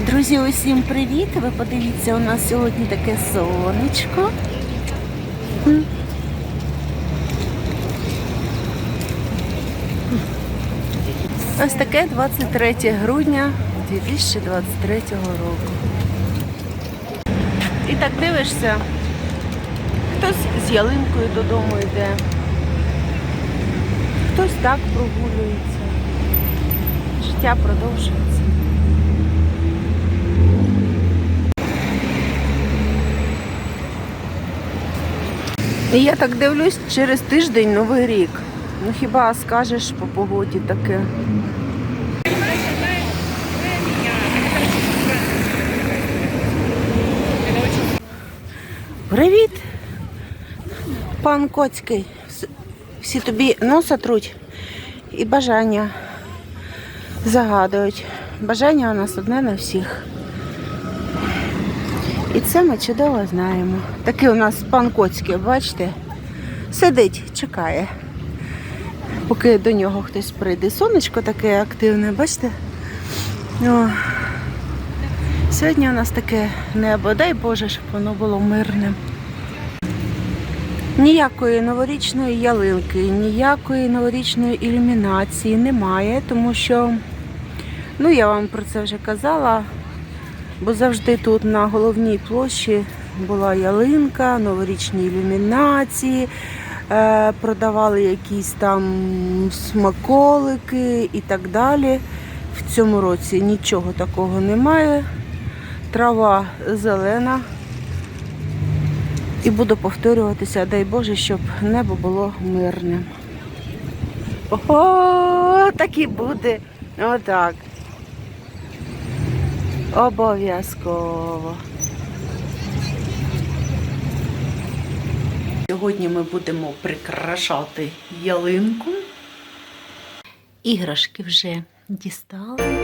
Друзі, усім привіт! Ви подивіться, у нас сьогодні таке сонечко. Ось таке 23 грудня 2023 року. І так дивишся, хтось з ялинкою додому йде, хтось так прогулюється. Життя продовжується. І я так дивлюсь, через тиждень новий рік. Ну хіба скажеш по погоді таке? Привіт! Пан Коцький. Всі тобі носа труть і бажання загадують. Бажання у нас одне на всіх. І це ми чудово знаємо. Такий у нас пан Коцький, бачите, сидить, чекає, поки до нього хтось прийде. Сонечко таке активне, бачите? О. Сьогодні у нас таке небо, дай Боже, щоб воно було мирним. Ніякої новорічної ялинки, ніякої новорічної ілюмінації немає, тому що, ну я вам про це вже казала, Бо завжди тут на головній площі була ялинка, новорічні ілюмінації, е, продавали якісь там смаколики і так далі. В цьому році нічого такого немає. Трава зелена. І буду повторюватися, дай Боже, щоб небо було мирним. Ого, так і буде. Отак. Обов'язково. Сьогодні ми будемо прикрашати ялинку. Іграшки вже дістали.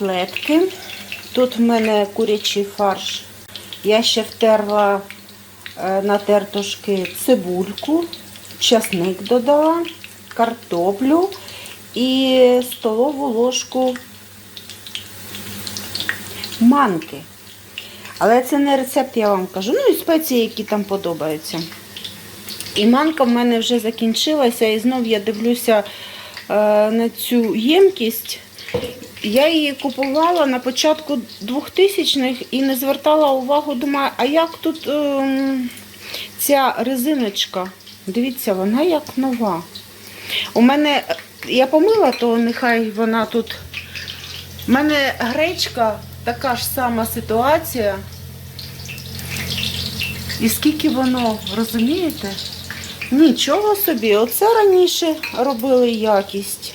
Котлетки. Тут в мене курячий фарш. Я ще втерла е, на тертушки цибульку, часник додала, картоплю і столову ложку манки. Але це не рецепт, я вам кажу. Ну і спеції, які там подобаються. І манка в мене вже закінчилася, і знов я дивлюся е, на цю ємкість. Я її купувала на початку 2000-х і не звертала увагу, думаю, а як тут ем, ця резиночка, дивіться, вона як нова. У мене, я помила, то нехай вона тут. У мене гречка, така ж сама ситуація. І скільки воно, розумієте? Нічого собі, оце раніше робили якість.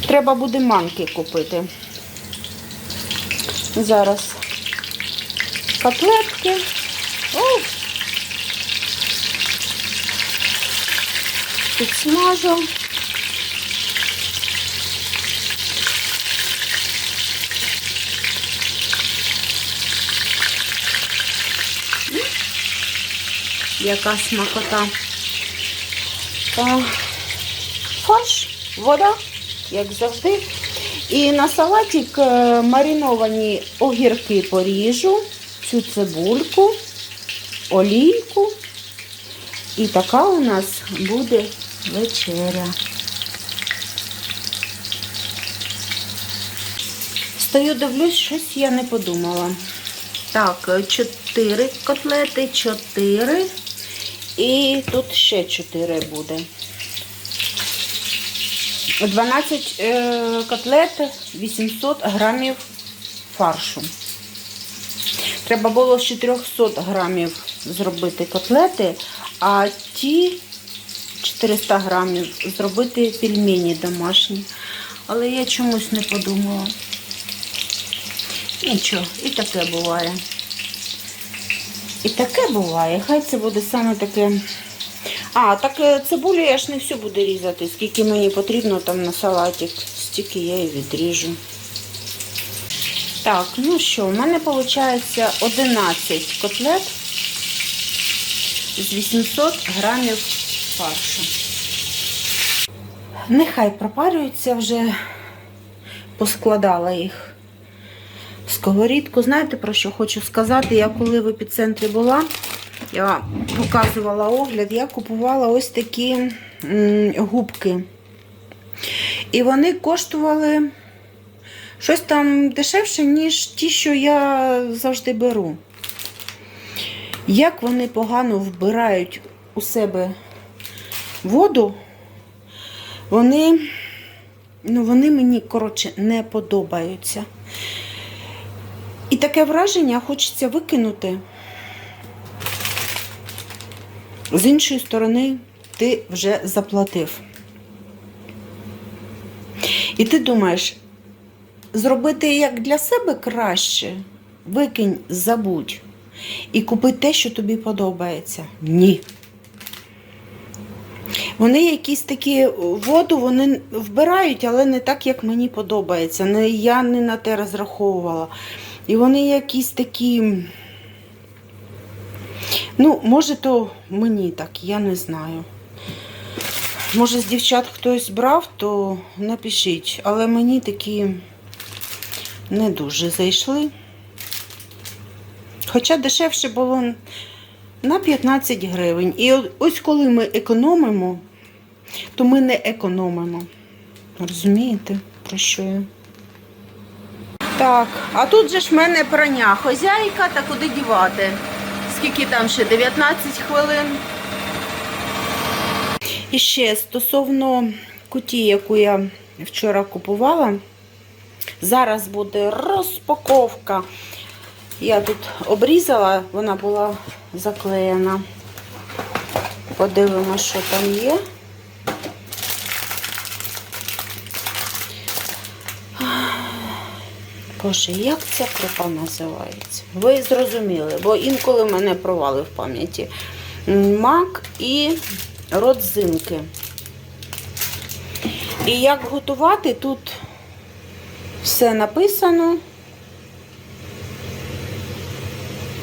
Треба буде манки купити. Зараз котлетки. О! Підсмажу. Яка смакота. Та, Фарш, вода, як завжди. І на салатик е, мариновані огірки поріжу, цю цибульку, олійку. І така у нас буде вечеря. Стою, дивлюсь, щось я не подумала. Так, 4 котлети, 4. І тут ще 4 буде. 12 е, котлет, 800 грамів фаршу. Треба було з 400 грамів зробити котлети, а ті 400 грамів зробити пельмені домашні. Але я чомусь не подумала. Нічого, і таке буває. І таке буває. Хай це буде саме таке. А, так е, цибулю я ж не всю буду різати, скільки мені потрібно там на салатик, стільки я і відріжу. Так, ну що, в мене виходить 11 котлет з 800 грамів фаршу. Нехай пропарюються вже, поскладала їх в сковорідку. Знаєте, про що хочу сказати? Я коли в епіцентрі була, я показувала огляд, я купувала ось такі губки. І вони коштували щось там дешевше, ніж ті, що я завжди беру. Як вони погано вбирають у себе воду, вони, ну, вони мені, коротше, не подобаються. І таке враження хочеться викинути. З іншої сторони, ти вже заплатив. І ти думаєш, зробити як для себе краще, викинь, забудь. І купи те, що тобі подобається. Ні. Вони якісь такі воду вони вбирають, але не так, як мені подобається. Я не на те розраховувала. І вони якісь такі. Ну, може, то мені так, я не знаю. Може, з дівчат хтось брав, то напишіть. Але мені такі не дуже зайшли. Хоча дешевше було на 15 гривень. І ось коли ми економимо, то ми не економимо. Розумієте, про що я? Так, а тут же ж в мене прання. Хозяйка та куди дівати? Скільки там ще? 19 хвилин. І ще стосовно куті, яку я вчора купувала, зараз буде розпаковка. Я тут обрізала, вона була заклеєна. Подивимося, що там є. Боже, як ця крупа називається? Ви зрозуміли, бо інколи мене провали в пам'яті. Мак і родзинки. І як готувати, тут все написано.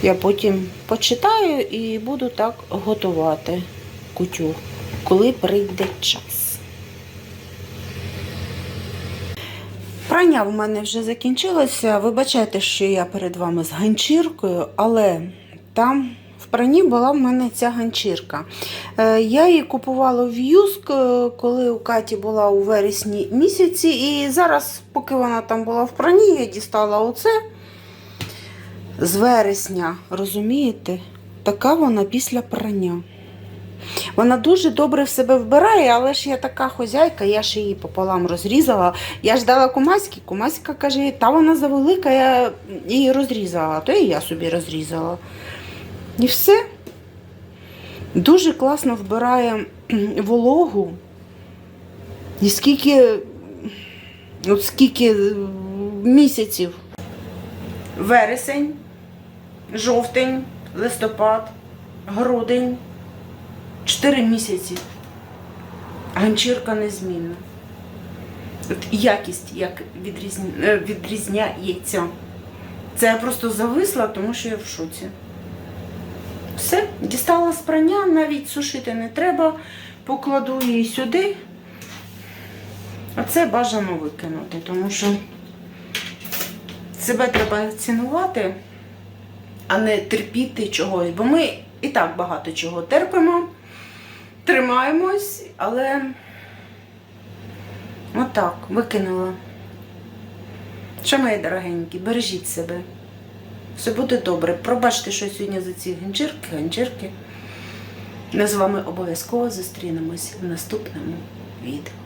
Я потім почитаю і буду так готувати кутю, коли прийде час. Прання в мене вже закінчилося. Вибачайте, що я перед вами з ганчіркою, але там в прані була в мене ця ганчірка. Е, Я її купувала в Юск, е, коли у Каті була у вересні місяці. І зараз, поки вона там була в прані, я дістала оце з вересня, розумієте? така вона після прання. Вона дуже добре в себе вбирає, але ж я така хозяйка, я ж її пополам розрізала. Я ж дала кумаськи, кумаська каже, та вона завелика, я її розрізала, то і я собі розрізала. І все. Дуже класно вбирає вологу. І скільки, от скільки е, місяців. Вересень, жовтень, листопад, грудень. Чотири місяці. Ганчірка незмінна. От якість як відрізня... е, відрізняється. Це я просто зависла, тому що я в шоці. Все, дістала з прання, навіть сушити не треба. Покладу її сюди. А це бажано викинути, тому що себе треба цінувати, а не терпіти чогось. Бо ми і так багато чого терпимо, тримаємось, але отак, викинула. Що, мої дорогенькі, бережіть себе. Все буде добре. Пробачте, що сьогодні за ці ганчірки, ганчірки. Ми з вами обов'язково зустрінемось в наступному відео.